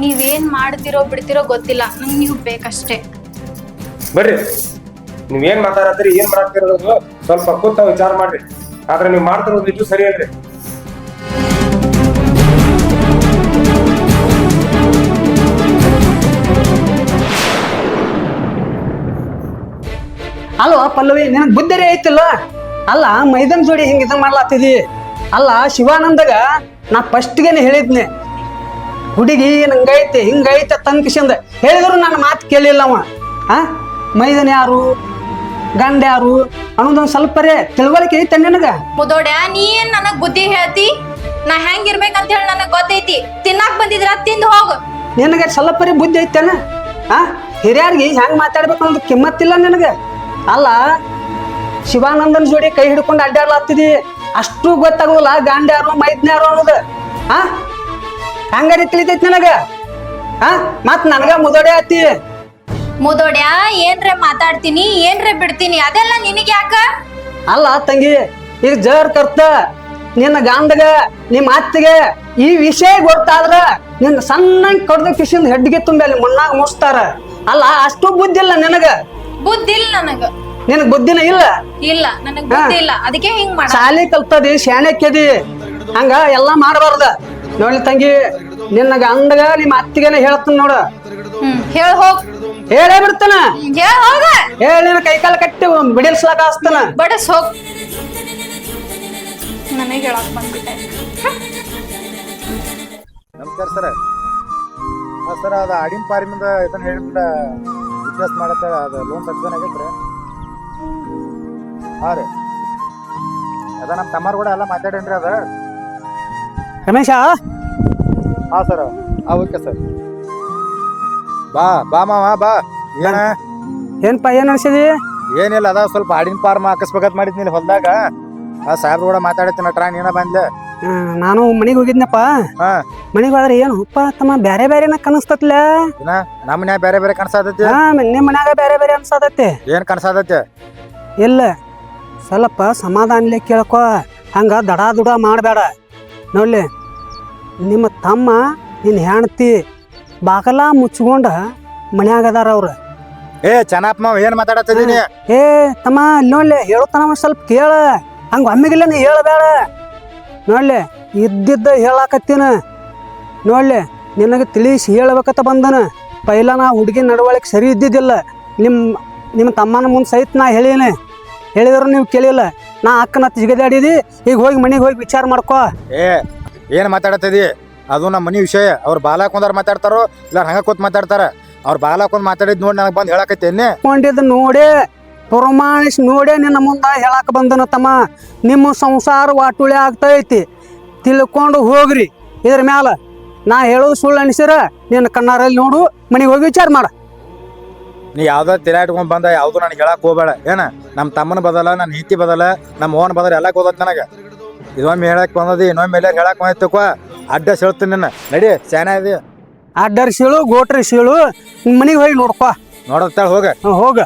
ನೀವೇನ್ ಮಾಡ್ತಿರೋ ಬಿಡ್ತಿರೋ ಗೊತ್ತಿಲ್ಲ. ನಂಗೆ ನೀವು ಬೇಕಷ್ಟೇ. ಬರ್ರಿ. ಏನ್ ಮಾತಾಡತ್ತೀರಿ ಏನ್ ಮಾಡ್ತಿರೋದು ಸ್ವಲ್ಪ ಕೂತ ವಿಚಾರ ಮಾಡ್ರಿ. ಆದ್ರೆ ನೀವ್ ಮಾಡ್ತಿರೋದು ನಿಜ ಸರಿ ಅಲ್ರಿ. ಅಲ್ವಾ ಪಲ್ಲವಿ ನಿನಗೆ ಬುದ್ಧಿರೇ ಐತಿಲ್ಲ? ಅಲ್ಲ ಮೈದನ್ ಜೋಡಿ ಹಿಂಗೆ ಇದನ್ನ ಮಾಡ್ಲಾತಿದಿ. ಅಲ್ಲ ಶಿವಾನಂದಗ ನಾ ಫಸ್ಟ್ಗೆನೆ ಹೇಳಿದ್ನೆ. ಹುಡುಗಿ ನಂಗೈತೆ ಹಿಂಗೈತೆ ತನ್ಕಿಸಿಂದ ಹೇಳಿದ್ರು ನನ್ನ ಮಾತು ಕೇಳಿಲ್ಲ ಅವ. ಆ? ಮೈದನ್ ಯಾರು? ಗಂಡ ಯಾರು? ಅನ್ನೋದೊಂದು ಸ್ವಲ್ಪರೇ ತಿಳುವಳಿಕೆ ಐತೆ ನಿನಗ? ಮುದೋಡ ನೀ ಏನ್ ನನಗ್ ಬುದ್ಧಿ ಹೇಳ್ತಿ? ನಾ ಹೆಂಗ್ ಇರ್ಬೇಕಂತ ಹೇಳಿ ನನಗ್ ಗೊತ್ತೈತಿ. ತಿನ್ನಾಕ್ ಬಂದಿದ್ರ ತಿಂದ್ ಹೋಗು. ನಿನಗೆ ಸ್ವಲ್ಪರೇ ಬುದ್ಧಿ ಐತೆನ? ಆ? ಹಿರಿಯರಿಗೆ ಹೆಂಗ್ ಮಾತಾಡ್ಬೇಕು ಅನ್ನೋದು ಕಿಮ್ಮತ್ತಿಲ್ಲ ನಿನಗೆ? ಅಲ್ಲ ಶಿವಾನಂದನ್ ಜೋಡಿ ಕೈ ಹಿಡ್ಕೊಂಡು ಅಡ್ಡಾಡ್ಲಾತ್ತಿದಿ. ಅಷ್ಟು ಗೊತ್ತಾಗೋಲ್ಲ ಗಾಂಡ್ಯಾರು ಮೈದ್ನ್ಯಾರು ಮೈದ್ನ ಯಾರು ಅನ್ನೋದು. ಆ? ಹಂಗಾರಿ ತಿಳಿತೈತಿ ನನಗ? ಆ? ಮತ್ ನನಗ ಮುದೋಡೆ ಆತಿ. ಮುದೋಡ್ಯ? ಏನ್ರೆ ಮಾತಾಡ್ತೀನಿ? ಏನ್ರೆ ಬಿಡ್ತೀನಿ? ಅದೆಲ್ಲ ನಿನಗೆ ಯಾಕ? ಅಲ್ಲ ತಂಗಿ ಈಗ ಜರ್ ಕರ್ತ. ನಿನ್ನ ಗಾಂಧಗ ನಿಮ್ಮ ಅತ್ತಿಗೆ ಈ ವಿಷಯ ಗೊತ್ತಾದ್ರ ನಿನ್ನ ಸಣ್ಣ ಕಡ್ದ ಕಿಶಿಂದ ಹೆಡ್ಗೆ ತುಂಬಿ ಅಲ್ಲಿ ಮಣ್ಣಾಗ ಮುಸ್ತಾರ ಅಲ್ಲ ಅಷ್ಟು ಬುದ್ಧಿ ಇಲ್ಲ ನಿನಗ? ಬುದ್ಧಿ ಇಲ್ಲ ನನಗ. ನಿನಗ್ ಬುದ್ಧಿನ ಇಲ್ಲ? ಇಲ್ಲ ನನಗ್ ಬುದ್ಧಿ ಇಲ್ಲ. ಅದಕ್ಕೆ ಹಿಂಗ್ ಮಾಡ. ಶಾಲೆ ಕಲ್ತದಿ ಕೆದಿ. ಹಂಗ ಎಲ್ಲಾ ಮಾಡಬಾರ್ದ. ನೋಡಿ ತಂಗಿ ನಿನ್ನ ಗಂಡಗ ನಿಮ್ಮ ಅತ್ತಿಗೆನ ಹೇಳ್ತಾನ ನೋಡ. ಹೇಳ ಹೋಗ್. ಹೇಳೇ ಬಿಡ್ತಾನ? ಹೇಳ ಹೋಗ. ಹೇಳಿ ನಿನ್ನ ಕೈಕಾಲ ಕಟ್ಟಿ ಬಿಡಿಸ್ಲಾಕ ಹಸ್ತಾನ ಬಡಸ್ ಹೋಗ್. ನನಗೆ ಹೇಳಕ್ ಬಂದ್ಬಿಟ್ಟೆ. ನಮಸ್ಕಾರ ಸರ್. ಹಾಂ ಸರ್ ಅದು ಆಡಿನ ಪಾರಿಮಿಂದ ಇದನ್ನ ಹೇಳಿಬಿಟ್ಟ ಬಿಸ್ನೆಸ್ ಮಾಡತ್ತೆ ಅದು ಲೋನ್ ಸಕ್ಸನ್ ಆಗೈತ್ರಿ ಹಾಂ ರೀ. ಅದ ನಮ್ಮ ತಮ್ಮರು ಕೂಡ ಎಲ್ಲ ಮಾತಾಡೇನ್ರಿ ಅದ. ರಮೇಶ? ಹಾ ಸರ್ ಹಾಂ ಓಕೆ ಸರ್ ಬಾ ಬಾ ಮಾವ ಬಾ. ಏನ? ಏನಪ್ಪ ಏನ್ ಅನ್ಸಿದಿ? ಏನಿಲ್ಲ ಅದ ಸ್ವಲ್ಪ ಆಡಿನ ಪಾರ್ಮ ಹಾಕಿಸ್ಬೇಕಂತ ಮಾಡಿದ್ನಿ ಹೊಲ್ದಾಗ. ಆ ಸಾಹೇಬ್ರು ಕೂಡ ಮಾತಾಡತ್ತಿನ ಟ್ರಾ ನೀನ ಬಂದ್ಲೆ? ನಾನು ಮನೆಗೆ ಹೋಗಿದ್ನಪ್ಪ. ಹಾ. ಮನೆಗೆ ಹೋದ್ರೆ ಏನು? ಅಪ್ಪ ತಮ್ಮ ಬ್ಯಾರೆ ಬ್ಯಾರೆನ ಕನಸ್ತತ್ಲ? ನಮ್ಮ ಮನ್ಯಾಗ ಬೇರೆ ಬೇರೆ ಕನ್ಸಾತೈತಿ? ಹಾ ನಿಮ್ಮ ಮನ್ಯಾಗ ಬೇರೆ ಬೇರೆ ಅನ್ಸತೈತಿ. ಏನ್ ಕನ್ಸಾತೈತಿ? ಇಲ್ಲ. ಸ್ವಲ್ಪ ಸಮಾಧಾನಲೆ ಕೇಳಕೋ. ಹಂಗ ದಡ ದುಡ ಮಾಡಬೇಡ. ನೋಡ್ಲಿ ನಿಮ್ಮ ತಮ್ಮ ನಿನ್ನ ಹೆಂಡ್ತಿ ಬಾಗಲ ಮುಚ್ಕೊಂಡು ಮನ್ಯಾಗ ಅದಾರ ಅವ್ರ. ಏ ಚೆನ್ನಪ್ಪ ಮಾವ ಏನ್ ಮಾತಾಡತ್ತಿದೀನಿ? ಏ ತಮ್ಮ ನೋಡ್ಲಿ ಹೇಳತನ ಒಂದ್ ಸ್ವಲ್ಪ ಕೇಳ. ಹಂಗೆ ಒಮ್ಮಿಗಿಲ್ಲ ನೀ ಹೇಳಬೇಡ. ನೋಡ್ಲಿ ಇದ್ದಿದ್ದ ಹೇಳಾಕತ್ತೀನ. ನೋಡ್ಲಿ ನಿನಗೆ ತಿಳಿಸಿ ಹೇಳ್ಬೇಕಂತ ಬಂದನ. ಪೈಲ ನಾ ಹುಡುಗಿ ನಡವಳಿಕೆ ಸರಿ ಇದ್ದಿದ್ದಿಲ್ಲ. ನಿಮ್ಮ ನಿಮ್ಮ ತಮ್ಮನ ಮುಂದೆ ಸಹಿತ ನಾ ಹೇಳೀನಿ. ಹೇಳಿದ್ರು ನೀವು ಕೇಳಿಲ್ಲ. ನಾ ಅಕ್ಕನ ಜಿಗದಾಡಿದಿ ಈಗ ಹೋಗಿ ಮನೆಗೆ ಹೋಗಿ ವಿಚಾರ ಮಾಡ್ಕೋ. ಏ ಏನ್ ಮಾತಾಡತ್ತಿದಿ? ಅದು ನಮ್ಮ ಮನೆ ವಿಷಯ. ಅವ್ರ ಬಾಲ ಕುಂದಾರ ಮಾತಾಡ್ತಾರೋ ಇಲ್ಲ ಹಂಗ ಕೂತ್ ಮಾತಾಡ್ತಾರ? ಅವ್ರ ಬಾಲ ಕುಂದ್ ಮಾತಾಡಿದ್ ನೋಡಿ ನನಗೆ ಬಂದು ಹೇಳಕತ್ತೇನೆ ಕೊಂಡಿದ್ದು ನೋಡಿ ಪ್ರಮಾಣಿಸಿ ನೋಡೇ ನಿನ್ನ ಮುಂದೆ ಹೇಳಕ್ ಬಂದನ ತಮ್ಮ. ನಿಮ್ಮ ಸಂಸಾರ ವಾಟುಳಿ ಆಗ್ತೈತಿ. ತಿಳ್ಕೊಂಡು ಹೋಗ್ರಿ. ಇದ್ರ ಮ್ಯಾಲ ನಾ ಹೇಳೋದು ಸುಳ್ಳು ಅನಿಸಿರ ನಿನ್ನ ಕಣ್ಣಾರಲ್ಲಿ ನೋಡು ಮನೆಗೆ ಹೋಗಿ ವಿಚಾರ ಮಾಡ. ನೀ ಯಾವ್ದೋ ತಿರಾಟ್ಕೊಂಡ್ ಬಂದ ಯಾವ್ದು ನನಗೆ ಹೇಳಕ್ ಹೋಗ್ಬೇಡ. ಏನ? ನಮ್ಮ ತಮ್ಮನ ಬದಲ ನನ್ನ ಹೆಂಡತಿ ಬದಲ ನಮ್ಮ ಓನ್ ಬದಲ ಎಲ್ಲ ಹೋದ ನನಗೆ. ಇದೊಮ್ಮೆ ಹೇಳಕ್ ಬಂದದಿ ಇನ್ನೊಮ್ಮೆ ಎಲ್ಲ ಹೇಳಕ್ ಬಂದಿತ್ತಕ್ಕ ಅಡ್ಡ ಸೆಳ್ತೀನಿ ನಿನ್ನ. ನಡಿ ಸ್ಯಾನ ಇದೆ ಅಡ್ಡರ್ ಸೀಳು ಗೋಟ್ರಿ ಸೀಳು ಮನೆಗೆ ಹೋಗಿ ನೋಡ್ಕೊ. ನೋಡತ್ತಾಳ ಹೋಗ. ಹೋಗು ಹೋಗ.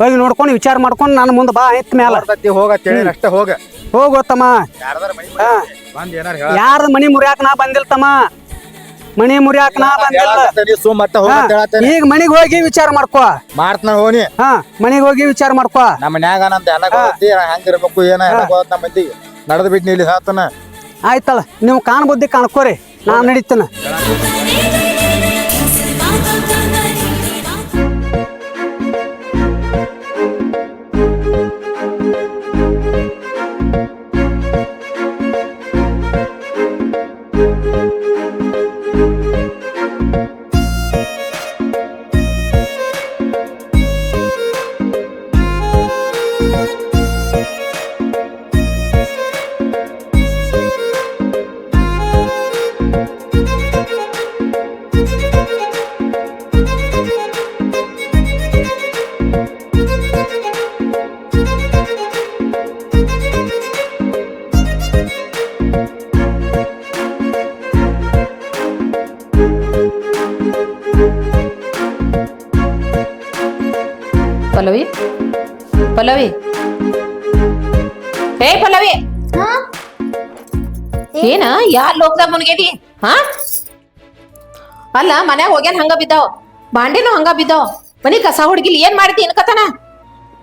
ಹೋಗಿ ನೋಡ್ಕೊಂಡು ವಿಚಾರ ಮಾಡ್ಕೊಂಡು ನನ್ನ ಮುಂದೆ ಬಾ ಐತ್ ಮ್ಯಾಲ. ನೋಡ್ತತಿ ಹೋಗ ತಿಳಿ ಅಷ್ಟೇ ಹೋಗ. ಹೋಗೋ ತಮ್ಮ. ಯಾರದಾರ ಮನಿ ಹಾ. ಬಂದ್ ಏನಾರ ಹೇಳ. ಯಾರ ಮನಿ ಮುರಿಯಾಕ ನಾ ಬಂದಿಲ್ಲ ತಮ್ಮ ಮನಿ ಮುರಿಯಾಕ ನಾ ಬಂದಿಲ್ಲ. ಸುಮ್ ಮತ್ತೆ ಹೋಗ ಅಂತ ಹೇಳತ್ತೇನೆ ಈಗ ಮನಿಗ್ ಹೋಗಿ ವಿಚಾರ ಮಾಡ್ಕೋ. ಮಾಡ್ತಾನ ಹೋನಿ. ಹಾ ಮನಿಗ್ ಹೋಗಿ ವಿಚಾರ ಮಾಡ್ಕೋ. ನಮ್ಮ ಮನ್ಯಾಗ ನಂತ ಎಲ್ಲ ಗೊತ್ತಿ ಹೆಂಗಿರ್ಬೇಕು ಏನ ಎಲ್ಲ ಗೊತ್ತ ನಮ್ಮ ಮಂದಿಗೆ. ನಡೆದು ಬಿಟ್ಟು ಇಲ್ಲಿ ಸಾತನ ಆಯ್ತಲ್ಲ ನೀವು ಕಾಣ್ಬುದ್ದಿ ಬುದ್ಧಿ ಕಾಣ್ಕೋರಿ. ನಾನು ನಡೀತೇನೆ. ಪಲ್ಲವಿ? ಪಲ್ಲವಿ? ಏ ಪಲ್ಲವಿ! ಏನ? ಯಾರ್ ಲೋಕದಾಗ ಮುನ್ಗೇದಿ? ಹಾ? ಅಲ್ಲ ಮನ್ಯಾಗ ಹೋಗ್ಯಾನ ಹಂಗ ಬಿದ್ದಾವ. ಬಾಂಡಿನೂ ಹಂಗ ಬಿದ್ದಾವ. ಮನಿ ಕಸ ಹುಡುಗಿಲಿ ಏನ್ ಮಾಡ್ತಿ ಕತನ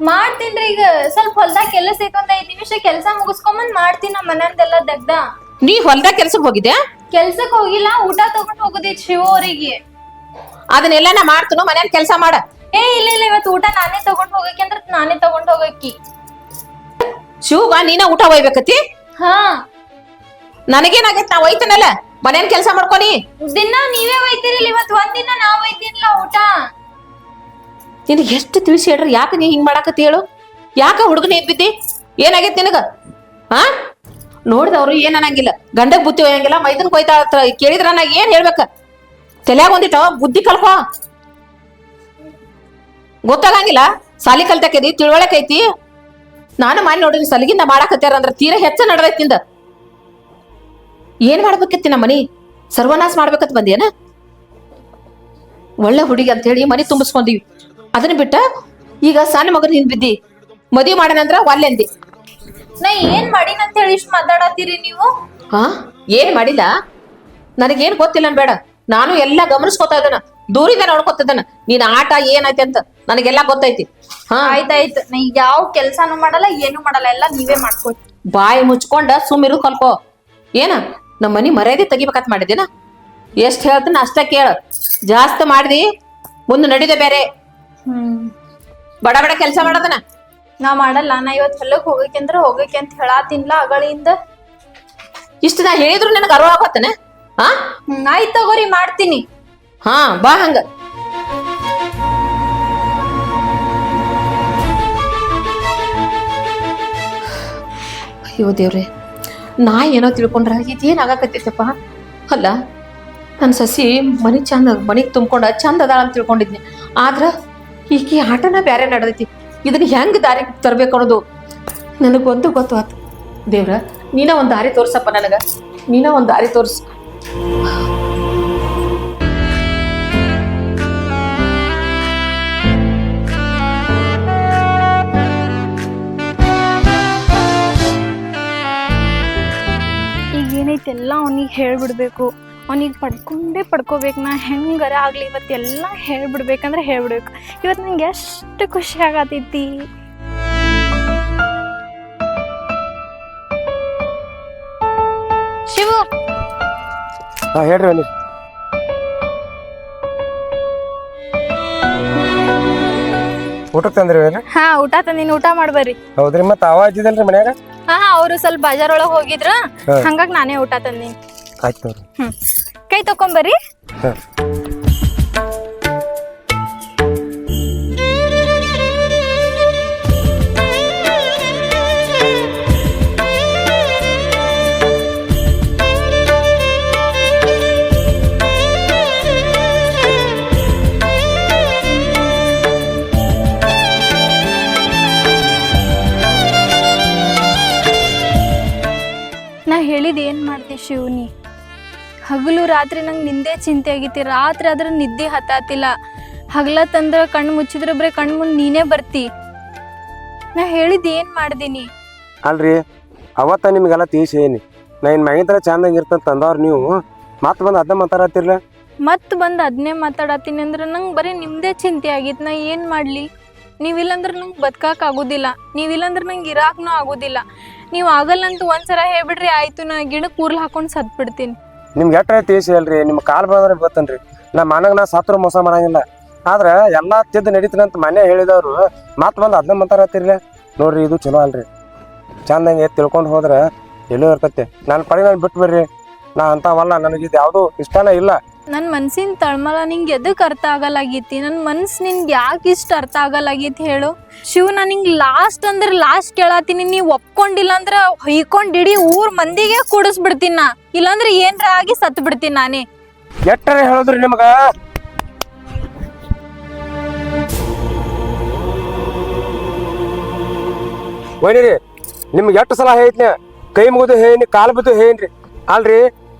ಮಾಡ್ತೀನ್ರಿ ಈಗ. ಸ್ವಲ್ಪ ಹೊಲ್ದಾಗ ಕೆಲಸ ಐತೆ ಒಂದ್ ಐದ್ ನಿಮಿಷ ಕೆಲಸ ಮುಗಿಸ್ಕೊಂಬಂದ್ ಮಾಡ್ತೀನಿ ನಮ್ಮ ಮನೆಯಂದೆಲ್ಲ ದಗ್ದ. ನೀ ಹೊಲ್ದಾಗ ಕೆಲ್ಸಕ್ ಹೋಗಿದ್ಯಾ? ಕೆಲ್ಸಕ್ ಹೋಗಿಲ್ಲ ಊಟ ತಗೊಂಡ್ ಹೋಗುದಿ ಶಿವ ಅವರಿಗೆ. ಅದನ್ನೆಲ್ಲ ನಾ ಮಾಡ್ತೀನೋ ಮನ್ಯಾಗ ಕೆಲಸ ಮಾಡ. ಏ ಇಲ್ಲ ಇಲ್ಲ ಇವತ್ತು ಊಟ ನಾನೇ ತಗೊಂಡ್ ಹೋಗಕ್ಕೆ ಅಂದ್ರ ನಾನೇ ತಗೊಂಡ್ ಹೋಗಕ್ಕಿ. ಶಿವಗ ನೀನ ಊಟ ಒಯ್ಬೇಕತಿ ಹಾ. ನನಗೇನಾಗೈತ್ ನಾ ಒಯ್ತನಲ್ಲ? ಮನೇನ್ ಕೆಲಸ ಮಾಡ್ಕೊನಿ? ದಿನ ನೀವೇ ಒಯ್ತಿರಿಲ್ಲ ಇವತ್ ಒಂದಿನ ನಾವ್ ಒಯ್ತಿನ್ಲ ಊಟ. ನಿನಗೆ ಎಷ್ಟು ತಿಳಿಸಿ ಹೇಳ್ರಿ ಯಾಕ ನೀ ಹಿಂಗ್ ಮಾಡಾಕತಿ ಹೇಳು? ಯಾಕ ಹುಡುಗನ ಎಬ್ಬಿದ್ದಿ ಏನಾಗೈತಿ ನಿನಗ? ಹಾ ನೋಡಿದವ್ರು ಏನ್ ಅನ್ನಂಗಿಲ್ಲ. ಗಂಡಗ್ ಬುತ್ತಿ ಒಯ್ಯಂಗಿಲ್ಲ ಮೈದನ್ ಕೊಯ್ತಾ ಕೇಳಿದ್ರ ನಾ ಏನ್ ಹೇಳ್ಬೇಕ? ತಲೆಯಾಗ ಒಂದಿಟ್ಟ ಬುದ್ಧಿ ಕಲ್ಕೋ. ಗೊತ್ತಾಗಂಗಿಲ್ಲ. ಸಾಲಿ ಕಲ್ತಕೈತಿ ತಿಳುವಳಕೈತಿ. ಐತಿ ನಾನು ಮಾಡಿ ನೋಡಿದ್ರಿ ಸಲಿಗಿಂದ ಮಾಡಾಕತ್ಯಾರ ಅಂದ್ರ ತೀರ ಹೆಚ್ಚ ನಡ್ದೈತಿ ನಿಂದ. ಏನ್ ಮಾಡ್ಬೇಕೈತಿ ನಮ್ಮ ಮನಿ? ಸರ್ವನಾಶ ಮಾಡ್ಬೇಕತ್ ಬಂದೇನ ಒಳ್ಳೆ ಹುಡುಗಿ ಅಂತ ಹೇಳಿ ಮನಿ ತುಂಬಿಸ್ಕೊಂಡಿವಿ. ಅದನ್ನ ಬಿಟ್ಟ ಈಗ ಸಣ್ಣ ಮಗನ ಹಿಂದ್ ಬಿದ್ದಿ. ಮದುವೆ ಮಾಡನಂದ್ರ ಒಲ್ಲೆಂದಿ ನಾ ಏನ್ ಮಾಡೀನಿ ಅಂತ ಹೇಳಿ ಇಷ್ಟು ಮಾತಾಡತ್ತೀರಿ ನೀವು? ಹಾ ಏನ್ ಮಾಡಿಲ್ಲ? ನನಗೇನ್ ಗೊತ್ತಿಲ್ಲ ಬೇಡ. ನಾನು ಎಲ್ಲ ಗಮನಿಸ್ಕೊತಾ ಇದ್ದಾನ. ದೂರಿಂದ ನೋಡ್ಕೊತಿದ್ದಾನ ನೀನ್ ಆಟ ಏನೈತೆ ಅಂತ ನನಗೆಲ್ಲ ಗೊತ್ತೈತಿ. ಹಾ. ಆಯ್ತಾಯ್ತು. ನೀ ಯಾವ ಕೆಲ್ಸಾನು ಮಾಡಲ್ಲ ಏನು ಮಾಡಲ್ಲ ಎಲ್ಲ ನೀವೇ ಮಾಡ್ಕೊ ಬಾಯಿ ಮುಚ್ಕೊಂಡ ಸುಮ್ಮಿರು ಕಲ್ಕೋ. ಏನ? ನಮ್ಮ ಮನಿ ಮರ್ಯಾದೆ ತೆಗಿಬೇಕಂತ ಮಾಡಿದೇನ ಎಷ್ಟ್ ಹೇಳ್ತೀನಿ ಅಷ್ಟ ಕೇಳ. ಜಾಸ್ತಿ ಮಾಡಿದಿ ಮುಂದೆ ನಡಿದೆ ಬೇರೆ. ಹ್ಮ್. ಬಡ ಬಡ ಕೆಲಸ ಮಾಡದನ? ನಾ ಮಾಡಲ್ಲ ನಾ ಇವತ್ ಹೊಲಕ್ ಹೋಗಕ್ಕೆ ಅಂದ್ರೆ ಹೋಗಕ್ಕೆ ಅಂತ ಹೇಳಾತಿನ್ಲ ಅಗಳಿಂದ. ಇಷ್ಟ ನಾ ಹೇಳಿದ್ರು ನನಗೆ ಅರ್ವ ಆಗತ್ತನ ಹಾ? ಆಯ್ತ್ ತಗೋರಿ ಮಾಡ್ತೀನಿ. ಹಾ ಬಾ ಹಂಗ. ಅಯ್ಯೋ ದೇವ್ರಿ ನಾ ಏನೋ ತಿಳ್ಕೊಂಡ್ರ ಇದೇನ್ ಆಗಾಕತ್ತೈತಪ್ಪ? ಅಲ್ಲ ನನ್ನ ಸಸಿ ಮನಿ ಚಂದ ಮನಿಗೆ ತುಂಬ್ಕೊಂಡ ಚಂದ ಅದಾಳ ಅಂತ ತಿಳ್ಕೊಂಡಿದ್ನಿ. ಆದ್ರ ಈಕಿ ಆಟನ ಬ್ಯಾರೆ ನಡೆದೈತಿ. ಇದನ್ನ ಹೆಂಗ್ ದಾರಿ ತರ್ಬೇಕು ಅನ್ನೋದು ನನಗೊಂದು ಗೊತ್ತು ಆತು. ದೇವ್ರ ನೀನ ಒಂದು ದಾರಿ ತೋರ್ಸಪ್ಪ ನನಗ. ನೀನ ಒಂದು ದಾರಿ ತೋರ್ಸು. ಈಗ ಏನೈತೆ ಎಲ್ಲ ಅವನಿಗೆ ಹೇಳ್ಬಿಡ್ಬೇಕು. ಅವನಿಗೆ ಪಡ್ಕೊಂಡೇ ಪಡ್ಕೋಬೇಕು. ನಾ ಹೆಂಗಾರ ಆಗ್ಲಿ ಇವತ್ತೆಲ್ಲ ಹೇಳ್ಬಿಡ್ಬೇಕಂದ್ರೆ ಹೇಳ್ಬಿಡ್ಬೇಕು. ಇವತ್ತು ನಂಗೆ ಎಷ್ಟು ಖುಷಿ ಆಗತೈತಿ. ಶಿವು! ಹಾ ಹೇಳ್ರಿ ಊಟಕ್ಕೆ ತಂದ್ರಿ ಏನ್ರಿ ಹಾ ಊಟ ತಂದಿನ ಊಟ ಮಾಡ್ಬರ್ರಿ. ಹೌದ್ರಿ ಮತ್ತೆ ಅವ ಇದ್ದಿದ್ದಲ್ರಿ ಮನ್ಯಾಗ? ಹಾ ಹಾ ಅವರು ಸ್ವಲ್ಪ ಬಜಾರ್ ಒಳಗ್ ಹೋಗಿದ್ರ ಹಂಗಾಗಿ ನಾನೇ ಊಟ ತಂದೀನಿ. ಆಯ್ತು ತಗೋರಿ ಹ್ಮ್. ಕೈ ತಕೊಂಬರ್ರಿ. ಹಾ. ನಾ ಹೇಳಿದ ಏನು ಮಾಡ್ತಿ ಶಿವನಿ? ಹಗಲು ರಾತ್ರಿ ನಂಗೆ ನಿಂದೆ ಚಿಂತೆ ಆಗೈತಿ ರಾತ್ರಿ ಆದ್ರೆ ನಿದ್ದೆ ಹತ್ತಾತಿಲ್ಲ. ತಂದ್ರೆ ಕಣ್ಣು ಮುಚ್ಚಿದ್ರೆ ಬರೀ ಕಣ್ಣು ಮುಂದೆ ನೀನೇ ಬರ್ತಿ. ನಾ ಹೇಳಿದ ಏನು ಮಾಡ್ದೀನಿ? ಅಲ್ರಿ ಅವತ್ತ ನಿಮ್ಗೆಲ್ಲ ತೀಸೇನಿ ನಾ ಇನ್ ಮ್ಯಾಗಿನ ತರ ಚಂದಂಗ ಇರ್ತಂತ ತಂದವ್ರ ನೀವು. ಮತ್ತೆ ಬಂದು ಅದ ಮಾತಾಡತ್ತಿರ್ಲ? ಮತ್ತೆ ಬಂದು ಅದನ್ನೇ ಮಾತಾಡತ್ತೀನಿ ಅಂದ್ರೆ ನಂಗೆ ಬರೀ ನಿಮ್ದೇ ಚಿಂತೆ ಆಗಿತ್ತು. ನಾ ಏನು ಮಾಡ್ಲಿ? ನೀವಿಲ್ಲಂದ್ರೆ ನಂಗೆ ಬದುಕಾಕ್ ಆಗೋದಿಲ್ಲ. ನೀವಿಲ್ಲಂದ್ರೆ ನಂಗೆ ಇರಾಕನೂ ಆಗೋದಿಲ್ಲ. ನೀವು ಆಗಲ್ಲ ಅಂತ ಒಂದ್ಸಲ ಹೇಳ್ಬಿಡ್ರಿ, ಆಯ್ತು, ನಾ ಗಿಡಕ್ಕೆ ಕೂರ್ಲ್ ಹಾಕೊಂಡು ಸತ್ಬಿಡ್ತೀನಿ. ನಿಮ್ಗೆ ಎಟ್ಟ ತೀಸಿ ಅಲ್ರಿ ನಿಮ್ ಕಾಲ್ ಬಂದ್ರೆ ಗೊತ್ತನ್ರಿ. ನಾ ಮನಗ್ ನಾ ಸಾತ್ರ ಮೋಸ ಮಾಡಂಗಿಲ್ಲ. ಆದ್ರೆ ಎಲ್ಲಾ ತಿದ್ದು ನಡೀತೀನಂತ ಮನೆ ಹೇಳಿದವ್ರು ಮಾತು ಬಂದು ಅದನ್ನ ಮಾತಾಡತ್ತಿರ್ಲ ನೋಡ್ರಿ, ಇದು ಚಲೋ ಅಲ್ರಿ. ಚಂದಂಗೆ ತಿಳ್ಕೊಂಡು ಹೋದ್ರೆ ಎಲ್ಲೋ ಇರ್ತೈತಿ. ನನ್ನ ಪರಿಣಾಮ ನಾನು ಬಿಟ್ಟು ಬರ್ರಿ ನಾ ಅಂತಾವಲ್ಲ ನನಗಿದು ಯಾವುದು ಇಷ್ಟನೇ ಇಲ್ಲ. ನನ್ನ ಮನ್ಸಿನ ತಳಮಳ ನಿಂಗೆ ಎದಕ್ಕೆ ಅರ್ಥ ಆಗಲಾಗೈತಿ? ನನ್ನ ಮನ್ಸು ನಿನ್ಗೆ ಯಾಕೆ ಇಷ್ಟ ಅರ್ಥ ಆಗಲಾಗೈತಿ ಹೇಳು? ಶಿವ, ನಾನು ನಿಂಗೆ ಲಾಸ್ಟ್ ಅಂದ್ರೆ ಲಾಸ್ಟ್ ಕೇಳತ್ತೀನಿ ನೀವು ಒಪ್ಕೊಂಡಿಲ್ಲ ಅಂದ್ರೆ ಹೊಯ್ಕೊಂಡು ಇಡೀ ಊರ್ ಮಂದಿಗೆ ಕೂಡಿಸ್ಬಿಡ್ತೀನಿ ನಾ. ಇಲ್ಲಾಂದ್ರೆ ಏನ್ರ ಆಗಿ ಸತ್ತು ಬಿಡ್ತೀನಿ ನಾನೇ. ಎಟ್ಟರೆ ಹೇಳಿದ್ರಿ ನಿಮಗ? ಒಯ್ನಿರಿ ನಿಮ್ಗೆ ಎಷ್ಟು ಸಲ ಹೇಳ್ತೀನಿ ಕೈ ಮುಗಿದು ಹೇಳಿ ಕಾಲು ಬಿದ್ದು ಹೇನ್ರಿ ಅಲ್ರಿ,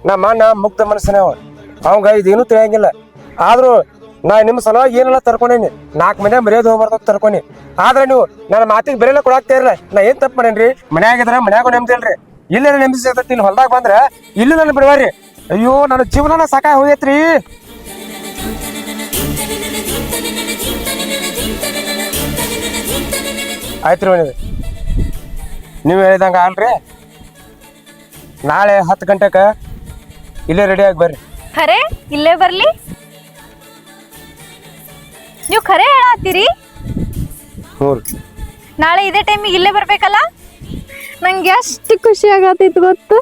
ನಮ್ಮ ಅಣ್ಣ ಮುಗ್ಧ ಮನಸ್ಸನೇ ಅವಂಗ ಇದೇನು ತಿಳಿಯಂಗಿಲ್ಲ. ಆದ್ರೂ ನಾ ನಿಮ್ಮ ಸಲುವಾಗಿ ಏನೆಲ್ಲ ತರ್ಕೊಂಡೇನಿ, ನಾಲ್ಕು ಮನೆ ಮರ್ಯಾದೆ ಹೋಗ್ಬಾರ್ದು ತರ್ಕೊಂಡಿ ಆದ್ರೆ ನೀವು ನನ್ನ ಮಾತಿಗೆ ಬೆರೆಲ್ಲ ಕೊಡಾಕ್ತಾ ಇರಲ್ಲ ನಾ ಏನ್ ತಪ್ಪು ಮಾಡೇನ್ರಿ? ಮನ್ಯಾಗಿದ್ರ ಮನ್ಯಾಗ ನೆಮ್ಮದಿಲ್ರಿ ಇಲ್ಲೇ ನೆಮ್ಮದಿ ಸಿಗ್ತೈತಿ. ಇಲ್ಲಿ ಹೊಲ್ದಾಗ ಬಂದ್ರೆ ಇಲ್ಲಿ ನನ್ನ ಬಿಡವಾರಿ. ಅಯ್ಯೋ, ನನ್ನ ಜೀವನನ ಸಾಕಾಗಿ ಹೋಗೈತ್ರಿ. ಆಯ್ತು ರೀ ನೀವು ಹೇಳಿದಂಗೆ ಅಲ್ರಿ ನಾಳೆ ಹತ್ತು ಗಂಟೆಗೆ ಇಲ್ಲೇ ರೆಡಿಯಾಗಿ ಬರ್ರಿ. ಖರೆ? ಇಲ್ಲೇ ಬರಲಿ. ನೀವು ಖರೆ ಹೇಳತ್ತೀರಿ ನಾಳೆ ಇದೇ ಟೈಮಿಗೆ ಇಲ್ಲೇ ಬರ್ಬೇಕಲ್ಲ? ನಂಗೆ ಎಷ್ಟು ಖುಷಿ ಆಗತೈತಿ ಗೊತ್ತು?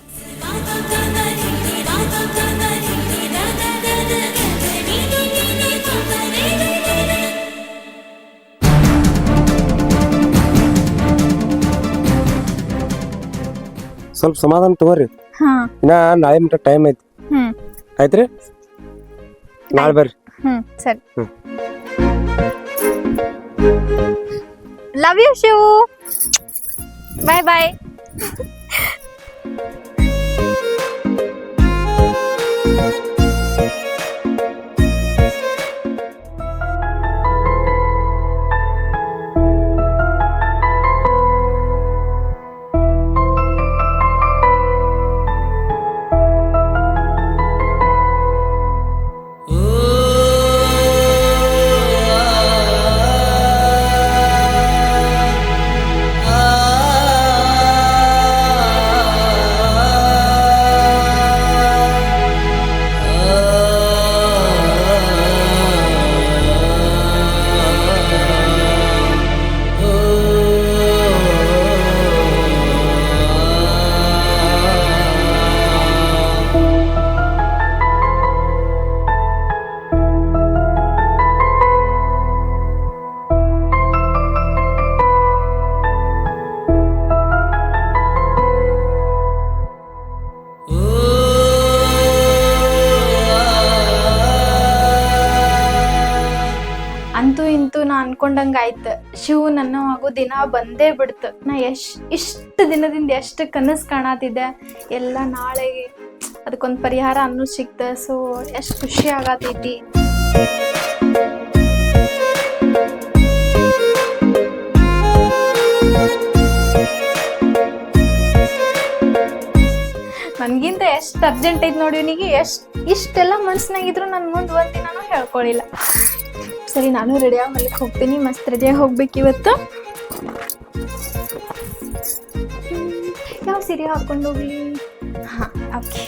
ಸ್ವಲ್ಪ ಸಮಾಧಾನ ತಗೋರಿ. ಹಾ. ಇನ್ನ ನಾಳೆ ಮಟ್ಟ ಟೈಮ್ ಐತಿ. ಆಯ್ತ್ರಿ? ನಾಳೆ ಬರ್ರಿ. ಹ್ಮ್ ಸರಿ. ಹ್ಮ್. Love you Shivu. Bye bye ನಾ ಅನ್ಕೊಂಡಂಗ ಆಯ್ತು. ಶಿವ್ ನನ್ನ ಮಗು ದಿನ ಬಂದೇ ಬಿಡ್ತು. ನಾ ಎಷ್ಟ್ ಇಷ್ಟು ದಿನದಿಂದ ಎಷ್ಟು ಕನಸು ಕಾಣತಿದ್ದೆ. ಎಲ್ಲ ನಾಳೆ ಅದಕ್ಕೊಂದು ಪರಿಹಾರ ಅನ್ನೋ ಸಿಕ್ತ. ಸೊ ಎಷ್ಟು ಖುಷಿ ಆಗತೈತಿ. ನನ್ಗಿಂತ ಎಷ್ಟು ಅರ್ಜೆಂಟ್ ಐತಿ ನೋಡಿ ಇವನಿಗೆ. ಎಷ್ಟು, ಇಷ್ಟೆಲ್ಲ ಮನ್ಸಿನಾಗಿದ್ರು ನನ್ನ ಮುಂದೆ ಒಂದು ದಿನಾನು ಹೇಳ್ಕೊಳ್ಳಿಲ್ಲ ಸರಿ, ನಾನು ರೆಡಿ ಹೊಲಕ್ಕೆ ಹೋಗ್ತೀನಿ. ಮಸ್ತ್ ರೆಡಿಯಾಗಿ ಹೋಗ್ಬೇಕು ಇವತ್ತು. ಯಾವ ಸೀರೆ ಹಾಕೊಂಡು ಹೋಗ್ಲಿ? ಹಾಂ ಓಕೆ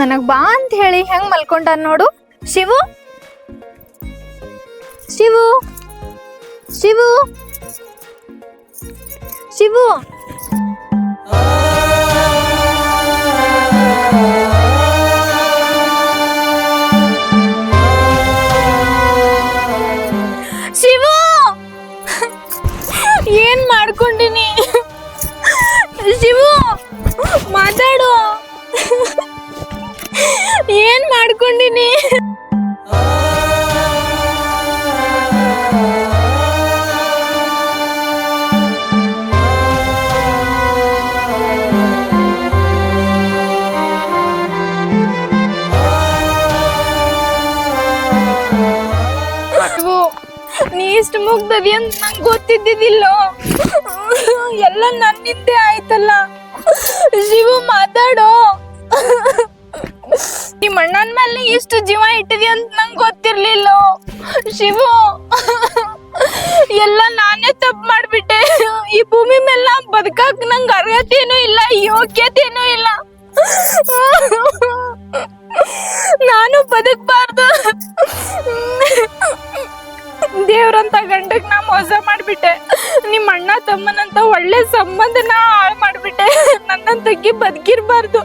ನನಗ್ ಬಾ ಅಂತ ಹೇಳಿ ಹೆಂಗ್ ಮಲ್ಕೊಂಡ ನೋಡು. ಶಿವು. ಶಿವು. ಶಿವು. ಶಿವು. ಏನ್ ಮಾಡ್ಕೊಂಡಿನಿ? ನೀ ಇಷ್ಟು ಮುಗ್ದದಿ ಅಂತ ನಂಗೆ ಗೊತ್ತಿದ್ದಿದ್ದಿಲ್ಲೋ? ಎಲ್ಲ ನನ್ನಿಂದೆ ಆಯ್ತಲ್ಲ? ಶಿವು ಮಾತಾಡೋ? ನಿಮ್ಮ ಅಣ್ಣನ ಮೇಲೆ ಇಷ್ಟು ಜೀವ ಇಟ್ಟಿದಿ ಅಂತ ನಂಗೆ ಗೊತ್ತಿರ್ಲಿಲ್ಲ. ಶಿವು. ಎಲ್ಲ ನಾನೇ ತಪ್ಪು ಮಾಡ್ಬಿಟ್ಟೆ. ಈ ಭೂಮಿ ಮೇಲೆ ನಾ ಬದುಕಕ್ ನಂಗೆ ಅರ್ಹತೆನೂ ಇಲ್ಲ, ಯೋಗ್ಯತೆನೂ ಇಲ್ಲ. ನಾನು ಬದುಕಬಾರ್ದು. ದೇವ್ರಂತ ಗಂಡಕ್ ನಾ ಮೋಸ ಮಾಡ್ಬಿಟ್ಟೆ. ನಿಮ್ಮ ಅಣ್ಣ ತಮ್ಮನಂತ ಒಳ್ಳೆ ಸಂಬಂಧನ ಹಾಳು ಮಾಡ್ಬಿಟ್ಟೆ. ತಗ್ಗಿ ಬದುಕಿರ್ಬಾರ್ದು.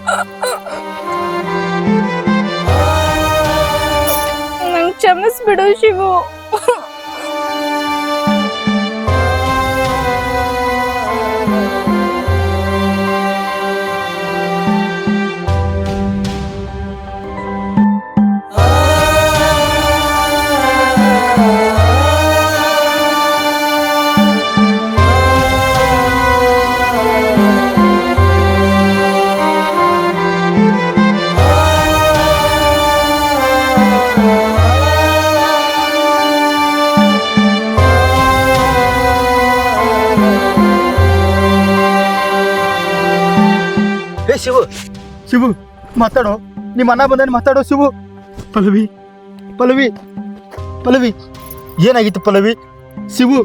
ಕ್ಷಮಿಸ್ಬಿಡು ಶಿವು ಶಿವು. ಶಿವು, ಮಾತಾಡೋ. ನಿಮ್ಮ ಅಣ್ಣ ಬಂದೇನು ಮಾತಾಡೋ ಶಿವು. ಪಲ್ಲವಿ ಪಲ್ಲವಿ ಪಲ್ಲವಿ. ಏನಾಗಿತ್ತು ಪಲ್ಲವಿ? ಶಿವು.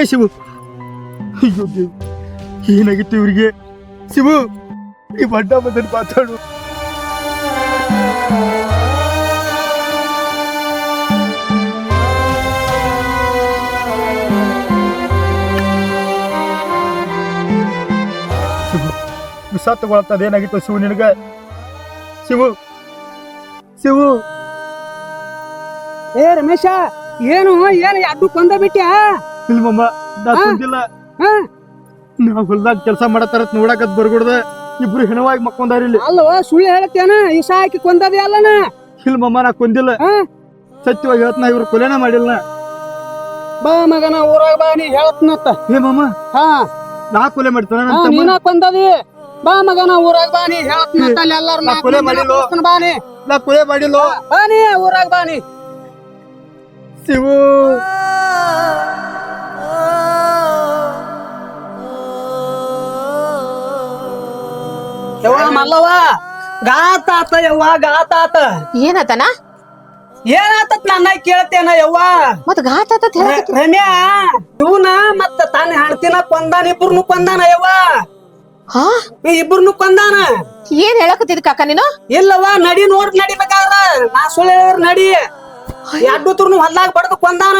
ಏ ಶಿವು. ಅಯ್ಯೋ ಏನಾಗಿತ್ತು ಇವ್ರಿಗೆ? ಶಿವು, ಈ ಅಣ್ಣ ಬಂದೇನು ಮಾತಾಡು. ವಿಷ ತಗೊಳತ್ತದ ಏನಾಗಿತ್ತು? ಶಿವು ನಿನಗೆ ಶಿವು ಶಿವು. ಏ ರಮೇಶ ಏನು ಏನು ಅಡ್ಡು ಕೊಂದ ಬಿಟ್ಟ್ಯಾ ಇಲ್ಮಮ್ಮ ನಾ ಹಾ? ತಂದಿಲ್ಲ ಹಾ? ಹೊಲ್ದಾಗ ಕೆಲಸ ಮಾಡತ್ತಾರ ನೋಡಕತ್ ಬರ್ಗುಡ್ದ. ಇಬ್ರು ಹೆಣವಾಗಿ ಮಕ್ಕೊಂದಾರ ಇಲ್ಲಿ. ಅಲ್ವಾ ಸುಳ್ಳು ಹೇಳತ್ತೇನ? ಇಸ ಹಾಕಿ ಕೊಂದದಿ ಅಲ್ಲನ ಇಲ್ಮಮ್ಮ ನಾ ಕೊಂದಿಲ್ಲ? ಸತ್ಯವಾಗಿ ಹೇಳ್ತನಾ ಇವ್ರು ಕೊಲೆನ ಮಾಡಿಲ್ಲ ಬಾ ಮಗನ ಊರಾಗ ಬಾ ನೀ ಹೇಳತ್ನತ್ತ ಏ ಮಮ್ಮ ಹಾ? ನಾ ಕೊಲೆ ಮಾಡ್ತಾನ ನೀನ ಕೊಂದದಿ. ಬಾ ಮಗನ ಊರಾಗ ಬಾ ನೀ. ಹೇಳತ್ನತ್ತ ಅಲ್ಲಿ ಎಲ್ಲಾರು ನಾ ಕೊಲೆ ಮಾಡಿಲ್ವೋ? ಬಾ ನೀ. ನಾ ಕೊಲೆ ಮಾಡಿಲ್ಲ ಬಾ ನೀ ಊರಾಗ ಬಾ ನೀ. ಶಿವು. ಯವ್ವ ಮಲ್ಲವ್ವ ಗಾತ ಆತ ಯವ್ವ ಗಾತ ಆತ. ಏನತನ? ಏನಾತತ್ ನನ್ನ ಕೇಳ್ತೇನ ಯವ್ವ? ಮತ್ ಘಾತ ರಮ್ಯಾ ಇವನ ಮತ್ತ ತಾನ ಹೆಣ್ತಿನ ಕೊಂದಾನ ಇಬ್ರು ಕೊಂದಾನ ಯವ್ವ. ಹಾ? ಈ ಇಬ್ರನು ಕೊಂದಾನ? ಏನ್ ಹೇಳಕತ್ತಿದ್ ಕಾಕ ನೀನು? ಇಲ್ಲವ್ವ ನಡಿ ನೋಡ್ ನಡಿಬೇಕಾದ್ರ ನಾ ಸುಳ್ಳು ಹೇಳಿದ್ರ ನಡಿ. ಎರಡು ತುರ್ನು ಹೊಲ್ದಾಗ ಬಡದು ಕೊಂದಾನ.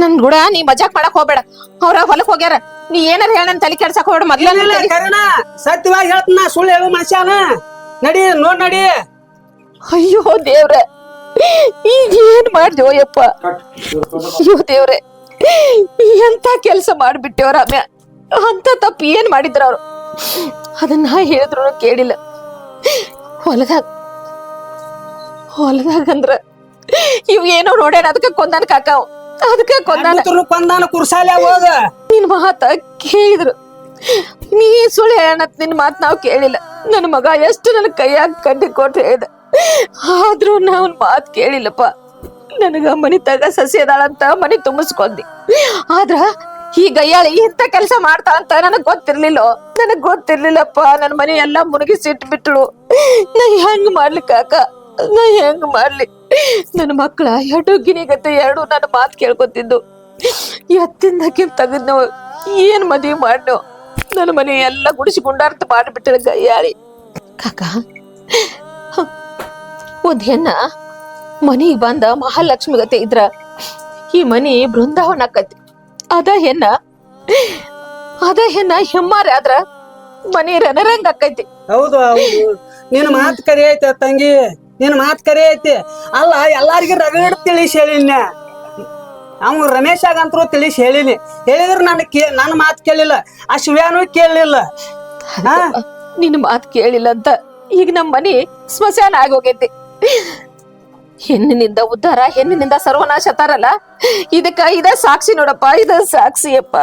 ನನ್ ಗುಡ ನೀ ಮಜಾಕ್ ಮಾಡಕ್ ಹೋಗ್ಬೇಡ. ಅವ್ರ ಹೊಲಕ್ ಹೋಗ್ಯಾರ. ನೀ ಏನಾರ ಹೇಳ ನನ್ ತಲೆ ಕೆಡ್ಸಕ್ ಹೋಗ್ಬೇಡ. ಮೊದ್ಲ ಇಲ್ಲ ಕರೆನ ಸತ್ಯವಾಗಿ ಹೇಳ್ತನ ಸುಳ್ಳು ಹೇಳು ಮನುಷ್ಯನ. ನಡಿ ನೋಡ್ ನಡಿ. ಅಯ್ಯೋ ದೇವ್ರೆ. ಈಗ ಏನ್ ಯಪ್ಪ ಅಯ್ಯೋ ದೇವ್ರೆ. ಎಂತ ಕೆಲ್ಸ ಮಾಡ್ಬಿಟ್ಟೆವ್ ರಾಮ್ಯ ಅಂತ ತಪ್ಪು ಏನ್ ಮಾಡಿದ್ರ ಅವ್ರು? ಅದನ್ನ ಹೇಳಿದ್ರು ಕೇಳಿಲ್ಲ. ಹೊಲದಾಗ ಹೊಲದಾಗಂದ್ರ ಇವ್ ಏನೋ ನೋಡ್ಯಾನ ಅದಕ್ಕೆ ಕೊಂದಾನ ಕಾಕ ಅದಕ್ಕೆ ಕೊಂದಾನ. ಕೊಂದಾನ ಕುರ್ಸಾಲೆ ನಿನ್ ಮಾತ ಕೇಳಿದ್ರು. ನೀ ಸುಳ್ಳು ಹೇಳಣತ್ ನಿನ್ ಮಾತ್ ನಾವ್ ಕೇಳಿಲ್ಲ. ನನ್ನ ಮಗ ಎಷ್ಟು ನನ್ನ ಕೈಯಾಗ ಕಡ್ಡಿ ಕೊಟ್ಟು ಹೇಳ್ದ. ಆದ್ರೂ ನಾವ್ ಮಾತ್ ಕೇಳಿಲ್ಲಪ್ಪ. ನನಗ ಮನಿ ತಗ ಸಸಿ ಅದಾಳಂತ ಮನಿ ತುಂಬಿಸ್ಕೊಂಡಿ. ಆದ್ರ ಈ ಗಯ್ಯಾಳಿ ಇಂಥ ಕೆಲಸ ಮಾಡ್ತಾ ಅಂತ ನನಗ್ ಗೊತ್ತಿರ್ಲಿಲ್ಲ? ನನಗ್ ಗೊತ್ತಿರ್ಲಿಲ್ಲಪ್ಪ. ನನ್ ಮನೆ ಎಲ್ಲಾ ಮುಳುಗಿಸಿ ಇಟ್ಬಿಟ್ಳು ನಾ ಹೆಂಗ್ ಮಾಡ್ಲಿ ಕಾಕ? ನಾ ಹೆಂಗ್ ಮಾಡ್ಲಿ? ನನ್ನ ಮಕ್ಕಳ ಎರಡು ಗಿನಿಗತ್ತೆ ಎರಡು ನನ್ನ ಮಾತು ಕೇಳ್ಕೊತಿದ್ದು. ಎತ್ತಿಂದಕ್ಕೆ ತಗದ್ನು ಏನ್ ಮದ್ವಿ ಮಾಡ್ನು? ನನ್ನ ಮನೆ ಎಲ್ಲ ಗುಡಿಸಿ ಗುಂಡಾರ್ತ ಮಾಡಿಬಿಟ್ಟಳು ಗಯ್ಯಾಳಿ. ಕಾಕ, ಒಂದ್ ಹೆಣ್ಣ ಮನಿಗ್ ಬಂದ ಮಹಾಲಕ್ಷ್ಮಿ ಗತೆ ಇದ್ರ. ಈ ಮನಿ ಬೃಂದಾವನ ಆಕತಿ ಅದ ಹೆಣ್ಣ. ಅದ ಹೆಣ್ಣ ಹೆಮ್ಮಾರಿ ಆದ್ರ ಮನಿ ರನರಂಗ ಆಕೈತಿ. ಹೌದು ನೀನು ಮಾತ್ ಕರಿ ಐತೆ ತಂಗಿ ನಿನ್ ಮಾತ್ ಕರಿ ಐತಿ. ಅಲ್ಲ ಎಲ್ಲಾರಿಗೂ ರಗಡ್ ತಿಳಿಸಿ ಹೇಳಿನ ಅವ್ನು ರಮೇಶಾಗಂತರೂ ತಿಳಿಸಿ ಹೇಳಿನಿ. ಹೇಳಿದ್ರು ನನ್ನ ಕೇ ನನ್ನ ಮಾತು ಕೇಳಿಲ್ಲ. ಆ ಶಿವ್ಯಾನು ಕೇಳಲಿಲ್ಲ ಹಾ? ನಿನ್ನ ಮಾತ್ ಕೇಳಿಲ್ಲ ಅಂತ ಈಗ ನಮ್ಮ ಮನಿ ಸ್ಮಶಾನ ಆಗೋಗೈತಿ ಹೆಣ್ಣಿನಿಂದ ಉದ್ಧಾರ ಹೆಣ್ಣಿನಿಂದ ಸರ್ವನಾಶ ತಾರಲ್ಲ ಇದಕ್ಕ ಇದ ಸಾಕ್ಷಿ ನೋಡಪ್ಪ ಇದ ಸಾಕ್ಷಿಯಪ್ಪ.